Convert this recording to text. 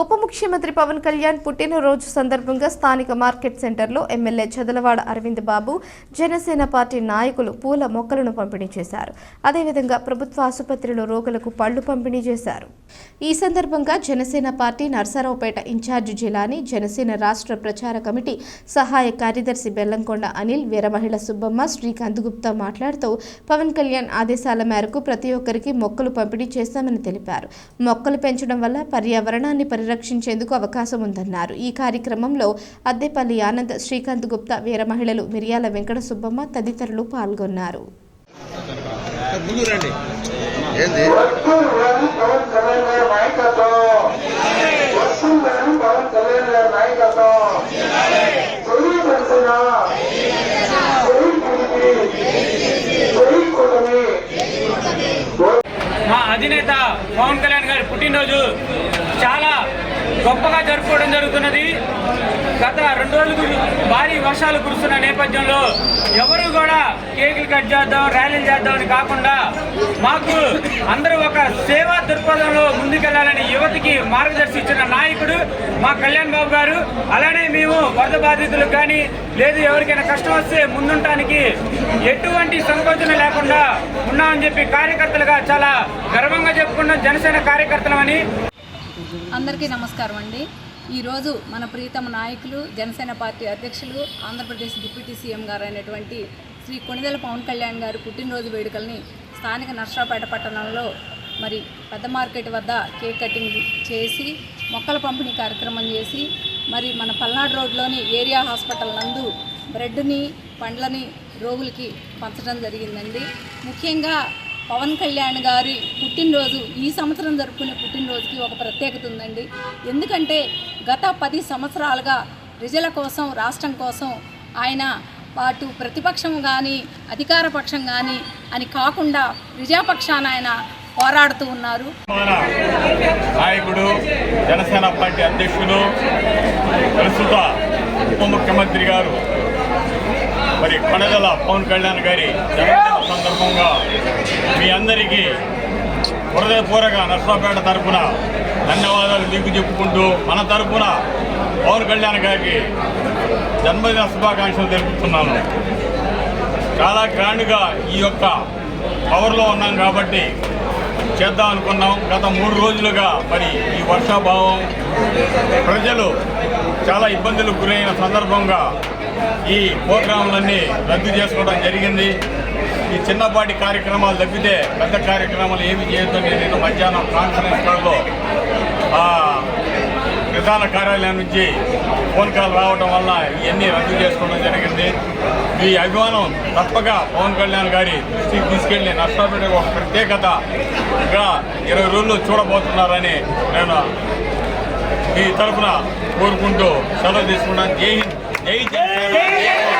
ఉప ముఖ్యమంత్రి పవన్ కళ్యాణ్ పుట్టినరోజు సందర్భంగా స్థానిక మార్కెట్ సెంటర్లో ఎమ్మెల్యే చదలవాడ అరవింద్ బాబు జనసేన పార్టీ నాయకులు పూల మొక్కలను పంపిణీ చేశారు. అదేవిధంగా ప్రభుత్వ ఆసుపత్రిలో రోగులకు పళ్ళు పంపిణీ చేశారు. ఈ సందర్భంగా జనసేన పార్టీ నర్సరావుపేట ఇన్ఛార్జి జిలాని జనసేన రాష్ట్ర ప్రచార కమిటీ సహాయ కార్యదర్శి బెల్లంకొండ అనిల్ వీరమహిళ సుబ్బమ్మ శ్రీకాంత్ గుప్తా మాట్లాడుతూ పవన్ కళ్యాణ్ ఆదేశాల మేరకు ప్రతి ఒక్కరికి మొక్కలు పంపిణీ చేస్తామని తెలిపారు. మొక్కలు పెంచడం వల్ల పర్యావరణాన్ని పరిరక్షించేందుకు అవకాశం ఉందన్నారు. ఈ కార్యక్రమంలో అద్దెపల్లి ఆనంద్ శ్రీకాంత్ గుప్తా వీర మహిళలు మిరియాల వెంకట సుబ్బమ్మ తదితరులు పాల్గొన్నారు. మా అధినేత పవన్ కళ్యాణ్ గారి పుట్టినరోజు గొప్పగా జరుపుకోవడం జరుగుతున్నది. గత రెండు రోజులు భారీ వర్షాలు కురుస్తున్న నేపథ్యంలో ఎవరు కూడా కేకులు కట్ చేద్దాం ర్యాలీలు చేద్దామని కాకుండా మాకు అందరూ ఒక సేవా దృక్పథంలో ముందుకెళ్ళాలని యువతికి మార్గదర్శి ఇచ్చిన నాయకుడు మా కళ్యాణ్ బాబు గారు. అలానే మేము వరద బాధితులకు కానీ లేదు ఎవరికైనా కష్టం వస్తే ముందుంటానికి ఎటువంటి సంకోచన లేకుండా ఉన్నామని చెప్పి కార్యకర్తలుగా చాలా గర్వంగా చెప్పుకున్నాం జనసేన కార్యకర్తలమని అందరికీ నమస్కారం అండి. ఈరోజు మన ప్రీతమ నాయకులు జనసేన పార్టీ అధ్యక్షులు ఆంధ్రప్రదేశ్ డిప్యూటీ సీఎం గారు అయినటువంటి శ్రీ కొణిదెల పవన్ కళ్యాణ్ గారి పుట్టినరోజు వేడుకల్ని స్థానిక నర్సరావుపేట పట్టణంలో మరి పెద్ద మార్కెట్ వద్ద కేక్ కటింగ్ చేసి మొక్కల పంపిణీ కార్యక్రమం చేసి మరి మన పల్నాడు రోడ్లోని ఏరియా హాస్పిటల్ నందు బ్రెడ్ని పండ్లని రోగులకి పంచడం జరిగిందండి. ముఖ్యంగా పవన్ కళ్యాణ్ గారి పుట్టినరోజు ఈ సంవత్సరం జరుపుకునే పుట్టినరోజుకి ఒక ప్రత్యేకత ఉందండి. ఎందుకంటే గత పది సంవత్సరాలుగా ప్రజల కోసం రాష్ట్రం కోసం ఆయన అటు ప్రతిపక్షం కానీ అధికార పక్షం కానీ అని కాకుండా ప్రజాపక్షాన ఆయన పోరాడుతూ ఉన్నారు. నాయకుడు జనసేన పార్టీ అధ్యక్షులు ప్రస్తుత ఉప ముఖ్యమంత్రి గారు మరి కొనదల పవన్ కళ్యాణ్ గారి సందర్భంగా మీ అందరికీ హృదయపూర్వక నర్సాపేట తరపున ధన్యవాదాలు దిగు చెప్పుకుంటూ మన తరపున పవన్ కళ్యాణ్ గారికి జన్మదిన శుభాకాంక్షలు తెలుపుతున్నాను. చాలా గ్రాండ్గా ఈ యొక్క పవర్లో ఉన్నాం కాబట్టి చేద్దాం అనుకున్నాం. గత మూడు రోజులుగా మరి ఈ వర్షాభావం ప్రజలు చాలా ఇబ్బందులకు గురైన సందర్భంగా ఈ ప్రోగ్రాంలన్నీ రద్దు చేసుకోవడం జరిగింది. ఈ చిన్నపాటి కార్యక్రమాలు తప్పితే పెద్ద కార్యక్రమాలు ఏమి చేయొద్దని నేను మధ్యాహ్నం కాన్ఫరెన్స్ కాల్లో ప్రధాన కార్యాలయం నుంచి ఫోన్ కాల్ రావడం వల్ల ఇవన్నీ రద్దు చేసుకోవడం జరిగింది. ఈ అభిమానం తప్పగా పవన్ కళ్యాణ్ గారి దృష్టికి తీసుకెళ్ళి నష్టపేట ఒక ప్రత్యేకత ప్రత్యేకతగా ఇరవై రోజులు చూడబోతున్నారని నేను ఈ తరఫున కోరుకుంటూ సెలవు తీసుకున్నాను. జై హింద్. జై జై